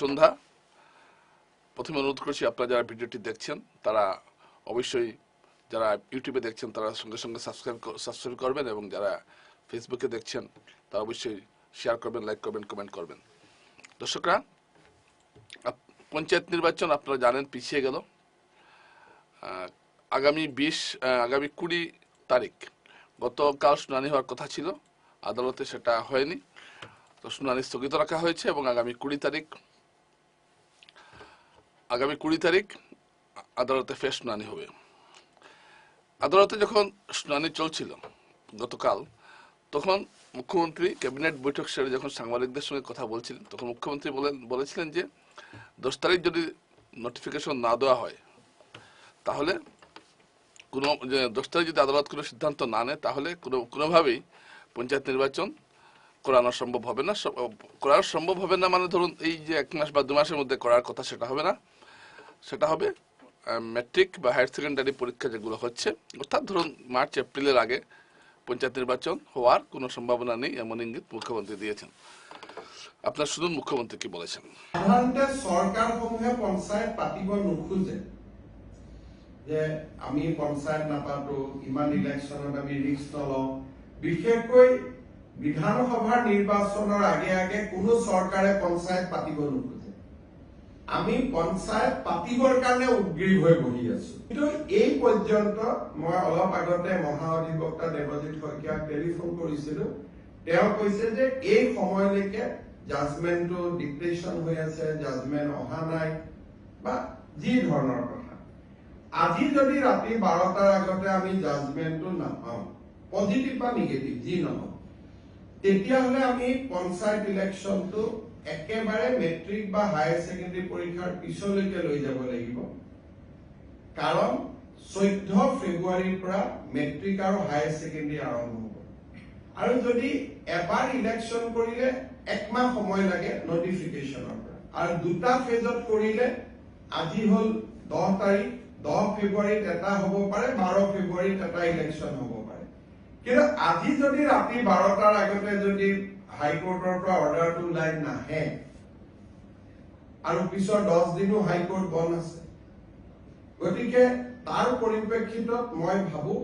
সন্ধ্যা প্রথমে অনুরোধ করছি আপনারা যারা ভিডিওটি দেখছেন, তারা অবশ্যই যারা ইউটিউবে দেখছেন, তারা সঙ্গে সঙ্গে সাবস্ক্রাইব সাবস্ক্রাইব করবেন এবং যারা ফেসবুকে দেখছেন, তারা অবশ্যই শেয়ার করবেন লাইক করবেন কমেন্ট করবেন। দর্শকরা পঞ্চায়েত নির্বাচন আপনারা জানেন পিছিয়ে গেল। আগামী বিশ আগামী কুড়ি তারিখ। গতকাল শুনানি হওয়ার কথা ছিল, আদালতে সেটা হয়নি। তো শুনানি স্থগিত রাখা হয়েছে এবং আগামী কুড়ি তারিখ আগামী কুড়ি তারিখ আদালতে ফের শুনানি হবে। আদালতে যখন শুনানি চলছিল গতকাল, তখন মুখ্যমন্ত্রী ক্যাবিনেট বৈঠক সেরে যখন সাংবাদিকদের সঙ্গে কথা বলছিলেন, তখন মুখ্যমন্ত্রী বলেন, বলেছিলেন যে, দশ তারিখ যদি নোটিফিকেশন না দেওয়া হয়, তাহলে কোনো দশ তারিখ যদি আদালত কোনো সিদ্ধান্ত না নেয়, তাহলে কোনো, কোনোভাবেই পঞ্চায়েত নির্বাচন করানো সম্ভব হবে না। করানো সম্ভব হবে না মানে ধরুন এই যে এক মাস বা দু মাসের মধ্যে করার কথা, সেটা হবে না। সেটা হবে ম্যাট্রিক বা হায়ার সেকেন্ডারি পরীক্ষা যেগুলো হচ্ছে, অর্থাৎ ধরুন মার্চ, এপ্রিলের আগে পঞ্চায়েত নির্বাচন হওয়ার কোনো সম্ভাবনা নেই, এমন ইঙ্গিত মুখ্যমন্ত্রী দিয়েছেন। আপনার শুনুন মুখ্যমন্ত্রী কি বলেছেন? পঞ্চায়ত পাতিব নোখোজে। যে আমি পঞ্চায়ত নাপাতো, ইমান ইলেকশ্যনত আমি ৰিস্ক নলওঁ। বিশেষকৈ বিধানসভাৰ নিৰ্বাচনৰ আগে আগে কোনো চৰকাৰে পঞ্চায়ত পাতিব নোখোজে। আমি পঞ্চায়ত পাতিবৰ কাৰণে উদ্গ্ৰীৱ হৈ বহি আছো। কিন্তু এই পৰ্যন্ত মই অলপ আগতে মহাঅধিবক্তা দেৱজিৎ শইকীয়াক টেলিফোন কৰিছিলো। তেওঁ কৈছে যে এই সময়লৈকে জাজমেণ্টটো ডিপ্ৰেশ্যন হৈ আছে জাজমেণ্ট অহা নাই বা যি ধৰণৰ কথা। আজি যদি ৰাতি বাৰটাৰ আগতে আমি জাজমেণ্টটো নাপাওঁ পজিটিভ বা নিগেটিভ যি নহওক তেতিয়াহ'লে আমি পঞ্চায়ত ইলেকশ্যনটো একেবাৰে মেট্ৰিক বা হায়াৰ ছেকেণ্ডেৰী পৰীক্ষাৰ পিছলৈকে লৈ যাব লাগিব। কাৰণ চৈধ্য ফেব্ৰুৱাৰীৰ পৰা মেট্ৰিক আৰু হায়াৰ ছেকেণ্ডেৰী আৰম্ভ হ'ব। আৰু যদি এবাৰ ইলেকশ্যন কৰিলে একমাহ সময় লাগে নটিফিকেশ্যনৰ পৰা। আৰু দুটা ফেজত কৰিলে আজি হ'ল দহ তাৰিখ দহ ফেব্ৰুৱাৰীত এটা হ'ব পাৰে বাৰ ফেব্ৰুৱাৰীত এটা ইলেকশ্যন হ'ব পাৰে। কিন্তু আজি যদি ৰাতি বাৰটাৰ আগতে যদি হাইকোৰ্টৰ পৰা অৰ্ডাৰটো ওলাই নাহে। আৰু পিছৰ দহ দিনো হাইকোৰ্ট বন্ধ আছে। গতিকে তাৰ পৰিপ্ৰেক্ষিতত মই ভাবো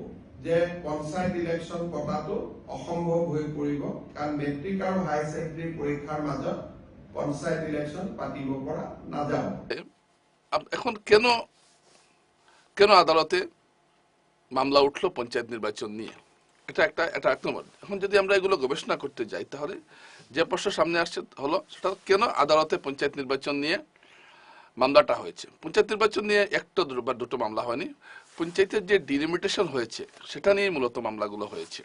যে পঞ্চায়ত ইলেকশ্যন পতাটো অসম্ভৱ হৈ পৰিব। কাৰণ মেট্ৰিক আৰু হায়াৰ ছেকেণ্ডেৰী পৰীক্ষাৰ মাজত পঞ্চায়ত ইলেকশ্যন পাতিব পৰা নাযাব। এখন কেন কেন আদালতে মামলা উঠল পঞ্চায়েত নির্বাচন নিয়ে? এটা একটা, এটা এক নম্বর এখন যদি আমরা এগুলো গবেষণা করতে যাই, তাহলে যে প্রশ্ন সামনে আসছে হলো, সেটা কেন আদালতে পঞ্চায়েত নির্বাচন নিয়ে মামলাটা হয়েছে? পঞ্চায়েত নির্বাচন নিয়ে একটা বা দুটো মামলা হয়নি। পঞ্চায়েতের যে ডিলিমিটেশন হয়েছে, সেটা নিয়ে মূলত মামলাগুলো হয়েছে।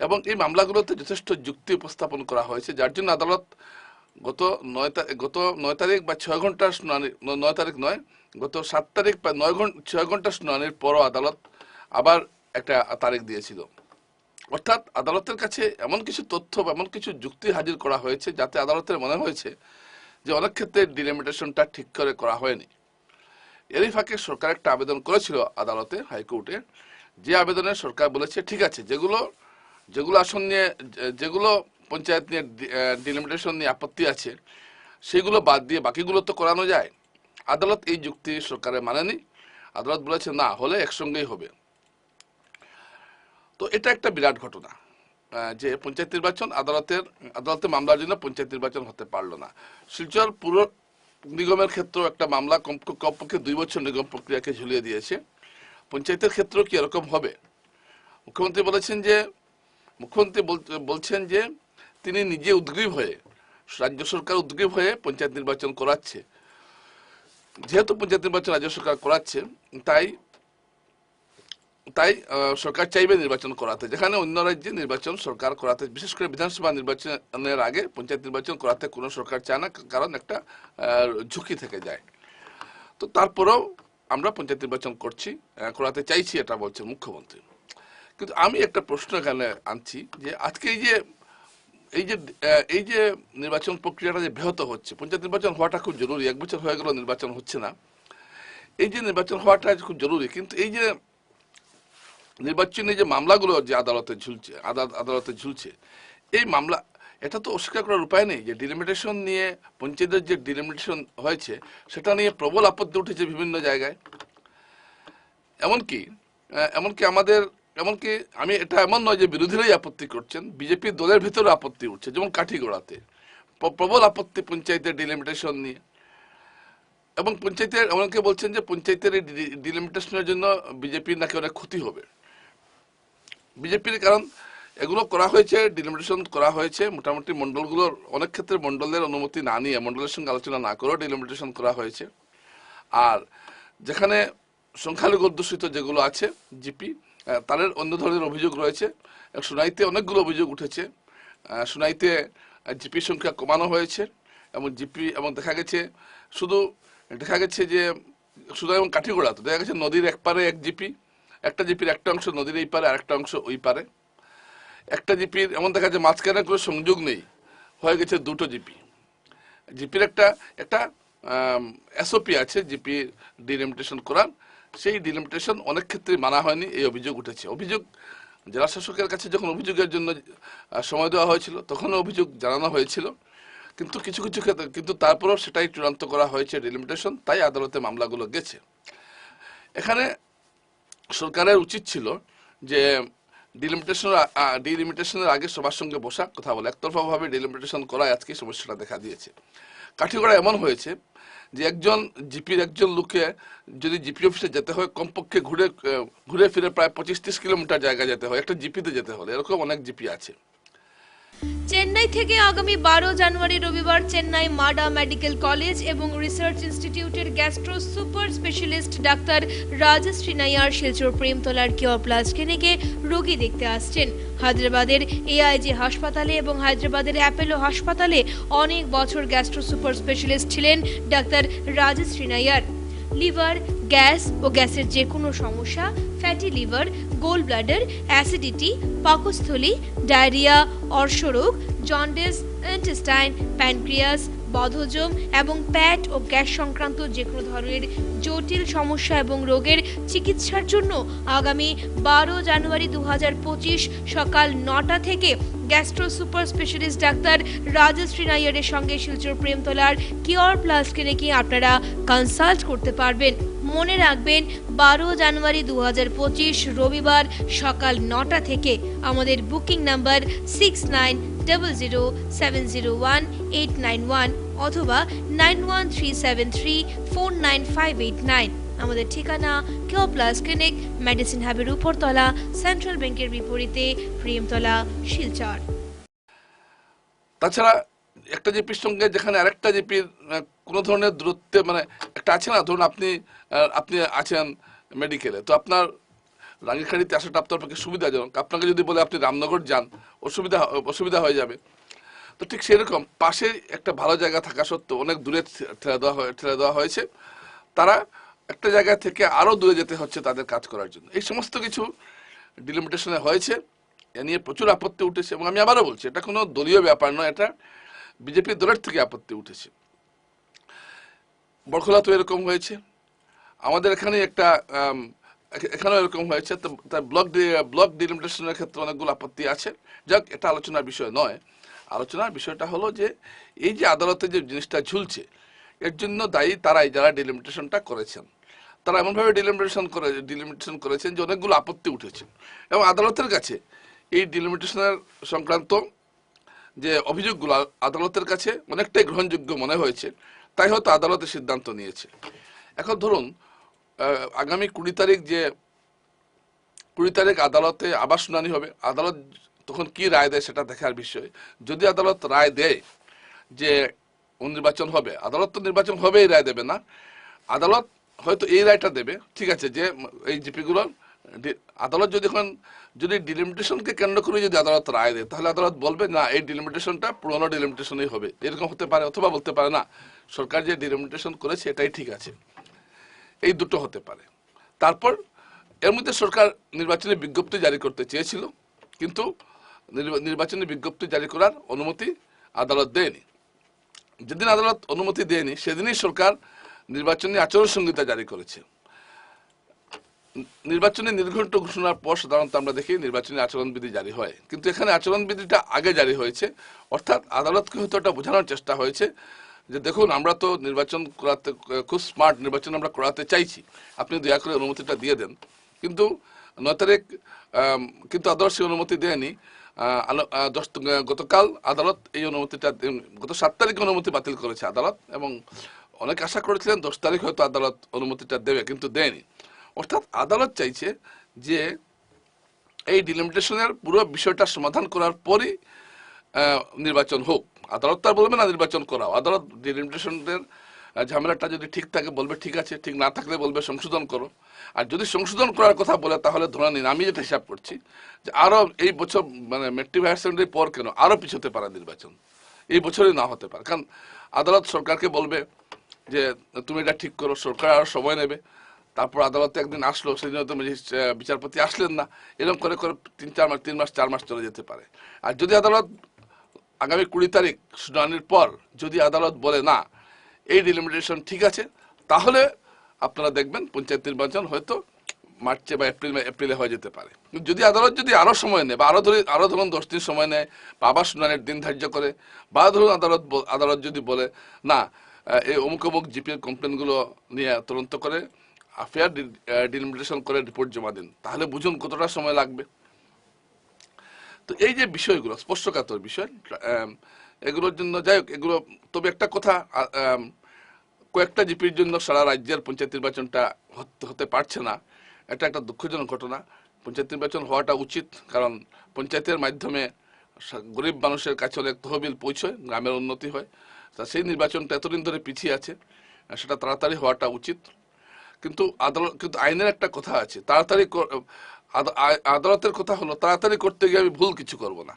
এবং এই মামলাগুলোতে যথেষ্ট যুক্তি উপস্থাপন করা হয়েছে, যার জন্য আদালত গত নয় গত নয় তারিখ বা ছয় ঘণ্টার শুনানি, নয় তারিখ নয়, গত সাত তারিখ বা নয় ঘণ্টা ছয় ঘণ্টা শুনানির পরও আদালত আবার একটা তারিখ দিয়েছিল। অর্থাৎ আদালতের কাছে এমন কিছু তথ্য বা এমন কিছু যুক্তি হাজির করা হয়েছে যাতে আদালতের মনে হয়েছে যে অনেক ক্ষেত্রে ডিলিমিটেশনটা ঠিক করে করা হয়নি। এরই ফাঁকে সরকার একটা আবেদন করেছিল আদালতে, হাইকোর্টে। যে আবেদনে সরকার বলেছে, ঠিক আছে, যেগুলো যেগুলো আসন নিয়ে, যেগুলো পঞ্চায়েত নিয়ে ডিলিমিটেশন নিয়ে আপত্তি আছে, সেগুলো বাদ দিয়ে বাকিগুলো তো করানো যায়। আদালত এই যুক্তি সরকারের মানেনি। আদালত বলেছে, না, হলে একসঙ্গেই হবে। তো এটা একটা বিরাট ঘটনা। যে পঞ্চায়েত নির্বাচন আদালতের, আদালতে মামলার জন্য পঞ্চায়েত নির্বাচন হতে পারল না। শিলচর পুর নিগমের ক্ষেত্রেও একটা মামলা কম- কমপক্ষে দুই বছর নিগম প্রক্রিয়াকে ঝুলিয়ে দিয়েছে। পঞ্চায়েতের ক্ষেত্রেও কি এরকম হবে? মুখ্যমন্ত্রী বলেছেন যে, মুখ্যমন্ত্রী বলছেন যে, তিনি নিজে উদ্গ্রীব হয়ে, রাজ্য সরকার উদ্গ্রীব হয়ে পঞ্চায়েত নির্বাচন করাচ্ছে। যেহেতু পঞ্চায়েত নির্বাচন রাজ্য সরকার করাচ্ছে, তাই তাই সরকার চাইবে নির্বাচন করাতে। যেখানে অন্য রাজ্যে নির্বাচন সরকার করাতে, বিশেষ করে বিধানসভা নির্বাচনের আগে পঞ্চায়েত নির্বাচন করাতে কোনো সরকার চায় না কারণ একটা ঝুঁকি থেকে যায়। তো তারপরেও আমরা পঞ্চায়েত নির্বাচন করছি করাতে চাইছি এটা বলছেন মুখ্যমন্ত্রী। কিন্তু আমি একটা প্রশ্ন এখানে আনছি যে আজকে এই যে এই যে এই যে নির্বাচন প্রক্রিয়াটা যে ব্যাহত হচ্ছে, পঞ্চায়েত নির্বাচন হওয়াটা খুব জরুরি, এক বছর হয়ে গেল নির্বাচন হচ্ছে না। এই যে নির্বাচন হওয়াটা খুব জরুরি, কিন্তু এই যে নির্বাচনী যে মামলাগুলো যে আদালতে ঝুলছে, আদা- আদালতে ঝুলছে, এই মামলা, এটা তো অস্বীকার করার উপায় নেই যে ডিলিমিটেশন নিয়ে পঞ্চায়েতের যে ডিলিমিটেশন হয়েছে, সেটা নিয়ে প্রবল আপত্তি উঠেছে বিভিন্ন জায়গায়। এমনকি এমনকি আমাদের, এমনকি আমি, এটা এমন নয় যে বিরোধীরাই আপত্তি করছেন, বিজেপি দলের ভিতরে আপত্তি উঠছে, যেমন কাঠিগোড়াতে। প্রবল আপত্তি পঞ্চায়েতের ডিলিমিটেশন নিয়ে। এবং পঞ্চায়েতের, এমনকি বলছেন যে পঞ্চায়েতের এই ডিলিমিটেশনের জন্য বিজেপির নাকি অনেক ক্ষতি হবে। বিজেপির কারণ এগুলো করা হয়েছে ডিলিমিটেশন করা হয়েছে মোটামুটি মন্ডলগুলোর অনেক ক্ষেত্রে মন্ডলের অনুমতি না নিয়ে মন্ডলের সঙ্গে আলোচনা না করেও ডিলিমিটেশন করা হয়েছে। আর যেখানে সংখ্যালঘু অধ্যুষিত যেগুলো আছে জিপি তাদের অন্য ধরনের অভিযোগ রয়েছে। এবং সুনাইতে অনেকগুলো অভিযোগ উঠেছে। আহ, সুনাইতে জিপি সংখ্যা কমানো হয়েছে এবং জিপি এবং দেখা গেছে শুধু দেখা গেছে যে শুধু এবং কাঠিগোড়া তো দেখা গেছে নদীর এক পারে এক জিপি একটা জিপির একটা অংশ নদীর এই পারে, আরেকটা অংশ ওই পারে। একটা জিপির, এমন দেখা যায় মাঝখানে কোনো সংযোগ নেই, হয়ে গেছে দুটো জিপি। জিপির একটা একটা এসওপি আছে, জিপি ডিলিমিটেশন করার। সেই ডিলিমিটেশন অনেক ক্ষেত্রে মানা হয়নি, এই অভিযোগ উঠেছে। অভিযোগ জেলা শাসকের কাছে যখন অভিযোগের জন্য সময় দেওয়া হয়েছিল, তখনও অভিযোগ জানানো হয়েছিল। কিন্তু কিছু কিছু ক্ষেত্রে, কিন্তু তারপরেও সেটাই চূড়ান্ত করা হয়েছে ডিলিমিটেশন, তাই আদালতে মামলাগুলো গেছে। এখানে সরকারের উচিত ছিল যে ডিলিমিটেশন ডিলিমিটেশনের আগে সবার সঙ্গে বসা, কথা বলে। একতরফাভাবে ডিলিমিটেশন করায় আজকে সমস্যাটা দেখা দিয়েছে। কাঠিগড়া এমন হয়েছে যে একজন জিপির একজন লোকে যদি জিপি অফিসে যেতে হয়, কমপক্ষে ঘুরে ঘুরে ফিরে প্রায় পঁচিশ তিরিশ কিলোমিটার জায়গা যেতে হয়, একটা জিপিতে যেতে হলে। এরকম অনেক জিপি আছে। চেন্নাই থেকে আগামী বারো জানুয়ারি রবিবার চেন্নাই মাডা মেডিকেল কলেজ এবং রিসার্চ ইনস্টিটিউটের gastro super specialist doctor Rajesh Srinair Silchar প্রেমতলার cure plus ক্লিনিকে রোগী দেখতে আসছেন। হায়দ্রাবাদের এআইজি হাসপাতালে এবং হায়দ্রাবাদের অ্যাপেলো হাসপাতালে অনেক বছর গ্যাস্ট্রো সুপার স্পেশালিস্ট ছিলেন doctor Rajesh Srinair liver, gas ও গ্যাসের যে কোনো সমস্যা fatty liver gall bladder acidity পাকস্থলী ডায়রিয়া অর্শরোগ জন্ডিস ইন্টেস্টাইন প্যানক্রিয়াস বদহজম এবং প্যাট ও গ্যাস সংক্রান্ত যে কোনো ধরনের জটিল সমস্যা এবং রোগের চিকিৎসার জন্য আগামী বারো জানুয়ারি দু হাজার পঁচিশ সকাল নটা থেকে gastro super specialist doctor Rajshri নাইয়ারের সঙ্গে শিলচর প্রেমতলার কিওর প্লাস ক্লিনিকে আপনারা কনসাল্ট করতে পারবেন। মনে রাখবেন, বারো জানুয়ারি দু হাজার পঁচিশ রবিবার সকাল নটা থেকে আমাদের booking number six nine double zero seven zero one eight nine one অথবা nine one three seven three four nine five eight nine আমাদের ঠিকানা কেও প্লাস ক্লিনিক, মেডিসিন হাবের উপরতলা, সেন্ট্রাল ব্যাংকের বিপরীতে প্রেমতলা শিলচর। তাছাড়া একটা জিপির সঙ্গে যেখানে আরেকটা জিপির কোনো ধরনের দূরত্বে মানে একটা আছে না? ধরুন আপনি আপনি আছেন মেডিকেলে তো আপনার রাঙ্গিখাড়িতে আসাটা আপনার পক্ষে সুবিধাজনক। আপনাকে যদি বলে আপনি রামনগর যান, অসুবিধা অসুবিধা হয়ে যাবে। তো ঠিক সেরকম পাশে একটা ভালো জায়গা থাকা সত্ত্বেও অনেক দূরে ঠেলে দেওয়া হয়ে, ঠেলে দেওয়া হয়েছে। তারা একটা জায়গা থেকে আরও দূরে যেতে হচ্ছে তাদের কাজ করার জন্য। এই সমস্ত কিছু ডিলিমিটেশনে হয়েছে। এ নিয়ে প্রচুর আপত্তি উঠেছে এবং আমি আবারও বলছি, এটা কোনো দলীয় ব্যাপার নয়, এটা বিজেপি দলের থেকে আপত্তি উঠেছে। বরখলা তো এরকম হয়েছে। আমাদের এখানে একটা এখানেও এরকম হয়েছে। তার ব্লক ব্লক ডিলিমিটেশনের ক্ষেত্রে অনেকগুলো আপত্তি আছে। যাক, এটা আলোচনার বিষয় নয়। আলোচনার বিষয়টা হলো যে, এই যে আদালতে যে জিনিসটা ঝুলছে, এর জন্য দায়ী তারাই যারা ডিলিমিটেশনটা করেছেন। তারা এমনভাবে ডিলিমিটেশন করে ডিলিমিটেশন করেছেন যে অনেকগুলো আপত্তি উঠেছে। এবং আদালতের কাছে এই ডিলিমিটেশনের সংক্রান্ত যে অভিযোগগুলো, আদালতের কাছে অনেকটাই গ্রহণযোগ্য মনে হয়েছে। তাই হয়তো আদালতে সিদ্ধান্ত নিয়েছে। এখন ধরুন আগামী কুড়ি তারিখ যে, কুড়ি তারিখ আদালতে আবার শুনানি হবে, আদালত তখন কি রায় দেয় সেটা দেখার বিষয়। যদি আদালত রায় দেয় যে নির্বাচন হবে, আদালত তো নির্বাচন হবেই, রায় দেবে না। আদালত হয়তো এই রায়টা দেবে, ঠিক আছে, যে এই জিপিগুলোর আদালত যদি এখন, যদি ডিলিমিটেশনকে কেন্দ্র করে যদি আদালত রায় দেয়, তাহলে আদালত বলবে, না, এই ডিলিমিটেশনটা পুরনো ডিলিমিটেশনই হবে। এরকম হতে পারে অথবা বলতে পারে, না, সরকার যে ডিলিমিটেশন করেছে, এটাই ঠিক আছে। এই দুটো হতে পারে। তারপর, এর মধ্যে সরকার নির্বাচনী বিজ্ঞপ্তি জারি করতে চেয়েছিল, কিন্তু নির্বা- নির্বাচনী বিজ্ঞপ্তি জারি করার অনুমতি আদালত দেয়নি। যেদিন আদালত অনুমতি দেয়নি, সেদিনই সরকার নির্বাচনী আচরণ সংহিতা জারি করেছে। নির্বাচনী নির্ঘণ্ট ঘোষণার পর সাধারণত আমরা দেখি নির্বাচনী আচরণবিধি জারি হয়। কিন্তু এখানে আচরণবিধিটা আগে জারি হয়েছে। অর্থাৎ আদালতকে হয়তো এটা বোঝানোর চেষ্টা হয়েছে যে দেখুন, আমরা তো নির্বাচন করাতে, খুব স্মার্ট নির্বাচন আমরা করাতে চাইছি। আপনি দয়া করে অনুমতিটা দিয়ে দেন। কিন্তু নয় তারিখ কিন্তু আদালত সেই অনুমতি দেয়নি। গতকাল আদালত এই অনুমতিটা গত সাত তারিখে অনুমতি বাতিল করেছে আদালত এবং অনেক আশা করেছিলেন দশ তারিখ হয়তো আদালত অনুমতিটা দেবে, কিন্তু দেয়নি। অর্থাৎ আদালত চাইছে যে এই ডিলিমিটেশনের পুরো বিষয়টা সমাধান করার পরই নির্বাচন হোক। আদালত তার বলবে না নির্বাচন করাও। আদালত ডিলিমিটেশনের ঝামেলাটা যদি ঠিক থাকে, বলবে ঠিক আছে, ঠিক না থাকলে বলবে সংশোধন করো। আর যদি সংশোধন করার কথা বলে, তাহলে ধরে নিন, আমি যেটা হিসাব করছি যে আরও এই বছর মানে মেট্রিক হায়ার সেকেন্ডারি পর কেন আরও পিছোতে পারে নির্বাচন। এই বছরই না হতে পারে। কারণ আদালত সরকারকে বলবে যে, তুমি এটা ঠিক করো, সরকার আরও সময় নেবে। তারপর আদালতে একদিন আসলো জন্য তো বিচারপতি আসলেন না। এরকম করে করে তিন, চার মাস, তিন মাস, চার মাস চলে যেতে পারে। আর যদি আদালত আগামী কুড়ি তারিখ শুনানির পর যদি আদালত বলে, না, এই ডিলিমিটেশন ঠিক আছে, তাহলে আপনারা দেখবেন পঞ্চায়েত নির্বাচন হয়তো মার্চে বা এপ্রিল, এপ্রিলে হয়ে যেতে পারে। যদি আদালত যদি আরও সময় নেয় বা আরও ধরে আরও ধরুন দশ দিন সময় নেয় বা আবার শুনানির দিন ধার্য করে, বা ধরুন আদালত আদালত যদি বলে, না এই অমুক অমুক জিপির কমপ্লেনগুলো নিয়ে তদন্ত করে ফেয়ার ডিলিমিটেশন করে রিপোর্ট জমা দিন, তাহলে বুঝুন কতটা সময় লাগবে। তো এই যে বিষয়গুলো স্পর্শকাতর বিষয় এগুলোর জন্য যাই হোক, এগুলো, তবে একটা কথা কয়েকটা জিপির জন্য সারা রাজ্যের পঞ্চায়েত নির্বাচনটা হতে পারছে না। এটা একটা দুঃখজনক ঘটনা। পঞ্চায়েত নির্বাচন হওয়াটা উচিত, কারণ পঞ্চায়েতের মাধ্যমে গরিব মানুষের কাছে অনেক তহবিল পৌঁছয়, গ্রামের উন্নতি হয়। তা সেই নির্বাচনটা এতদিন ধরে পিছিয়ে আছে, সেটা তাড়াতাড়ি হওয়াটা উচিত। কিন্তু আদালত কিন্তু আইনের একটা কথা আছে। তাড়াতাড়ি আদালতের কথা হলো, তাড়াতাড়ি করতে গিয়ে আমি ভুল কিছু করব না।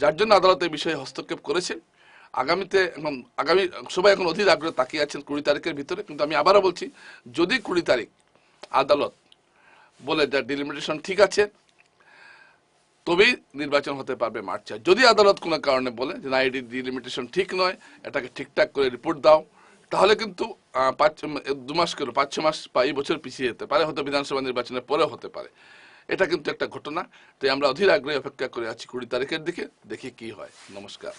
যার জন্য আদালত এই বিষয়ে হস্তক্ষেপ করেছে। আগামীতে এখন আগামী সবাই এখন অধীর আগ্রহে তাকিয়ে আছেন কুড়ি তারিখের ভিতরে। কিন্তু আমি আবারও বলছি, যদি কুড়ি তারিখ আদালত বলে যে ডিলিমিটেশন ঠিক আছে, তবেই নির্বাচন হতে পারবে মার্চে। যদি আদালত কোনো কারণে বলে যে না, এটি ডিলিমিটেশন ঠিক নয়, এটাকে ঠিকঠাক করে রিপোর্ট দাও তাহলে কিন্তু পাঁচ দু মাস করে, পাঁচ ছ মাস বা এই বছর পিছিয়ে যেতে পারে, হয়তো বিধানসভা নির্বাচনের পরেও হতে পারে। এটা কিন্তু একটা ঘটনা, তাই আমরা অধীর আগ্রহে অপেক্ষা করে আছি কুড়ি তারিখের দিকে, দেখি কি হয়। নমস্কার।